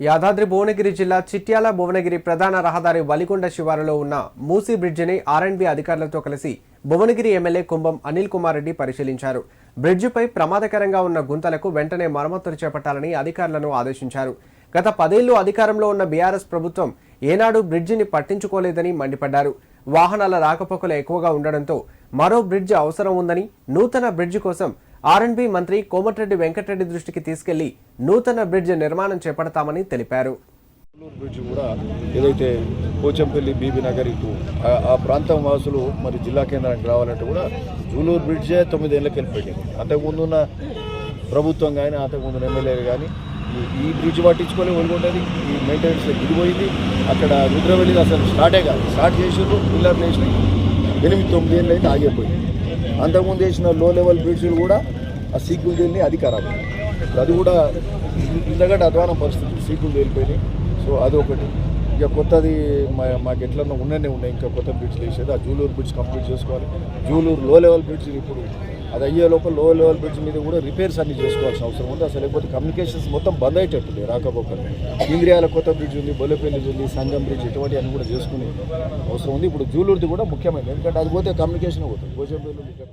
యాదాద్రి భువనగిరి జిల్లా చిట్యాల భువనగిరి ప్రధాన రహదారి వలికొండ శివారులో ఉన్న మూసీ బ్రిడ్జిని ఆర్ఎండ్బి అధికారులతో కలిసి భువనగిరి ఎమ్మెల్యే కుంభం అనిల్ కుమార్ రెడ్డి పరిశీలించారు. బ్రిడ్జిపై ప్రమాదకరంగా ఉన్న గుంతలకు వెంటనే మరమ్మతులు చేపట్టాలని అధికారులను ఆదేశించారు. గత పదేళ్ళు అధికారంలో ఉన్న బీఆర్ఎస్ ప్రభుత్వం ఏనాడు బ్రిడ్జిని పట్టించుకోలేదని మండిపడ్డారు. వాహనాల రాకపోకలు ఎక్కువగా ఉండడంతో మరో బ్రిడ్జి అవసరం ఉందని నూతన బ్రిడ్జి కోసం ఆర్ఎండ్బి మంత్రి కోమటిరెడ్డి వెంకటరెడ్డి దృష్టికి తీసుకెళ్ళి నూతన బ్రిడ్జ్ నిర్మాణం చేపడతామని తెలిపారు. బ్రిడ్జ్ కూడా ఏదైతే పోచంపల్లి బీబీ నగరికి ఇటు ఆ- ప్రాంతం వాసులు మరి జిల్లా కేంద్రానికి రావాలంటే కూడా జూలూరు బ్రిడ్జే తొమ్మిదేళ్ళకి వెళ్ళిపోయింది అంతకుముందున్న ప్రభుత్వం కానీ అంతకుముందు ఎమ్మెల్యేలు కానీ ఈ- బ్రిడ్జ్ పట్టించుకొని ఒలుగుంటుంది ఈ మెయింటెనెన్స్ ఇదిపోయింది అక్కడ రుద్రవెల్లి అసలు స్టార్టే కాదు. స్టార్ట్ చేసిండ్రు పిల్లర్లు వేసినాయి ఎనిమిది తొమ్మిది ఏళ్ళు అయితే ఆగిపోయింది. అంతకుముందు వేసిన లో లెవెల్ బ్రిడ్జ్లు కూడా ఆ సీకులు తేలిని అది ఖరాబ్ అది కూడా ఇంతకంటే అధ్వానం పరిస్థితి సీకులు తేలిపోయినాయి సో అదొకటి ఇంకా ఇక కొత్తది మా మాకు ఎట్లన్నా ఉన్ననే ఉన్నాయి. ఇంకా కొత్త బ్రిడ్జ్ వేసేది ఆ జూలూరు బ్రిడ్జ్ కంప్లీట్ చేసుకోవాలి. జూలూరు లో లెవెల్ బ్రిడ్జ్ ఇప్పుడు అది అయ్యే లోపల లో లెవెల్ బ్రిడ్జ్ మీద కూడా రిపేర్స్ అన్ని చేసుకోవాల్సిన అవసరం ఉంది. అసలు లేకపోతే కమ్యూనికేషన్స్ మొత్తం బంద్ అయ్యేటట్టుంది రాకపోకలు ఇంద్రియాల కొత్త బ్రిడ్జ్ ఉంది బొల్లపల్లి ఉంది సంగం బ్రిడ్జ్ ఇటువంటి అన్ని కూడా చేసుకునే అవసరం ఉంది. ఇప్పుడు జూలూరుది కూడా ముఖ్యమైనది. ఎందుకంటే అది పోతే కమ్యూనికేషన్ పోతుంది. భోజపల్లి ఇక్కడ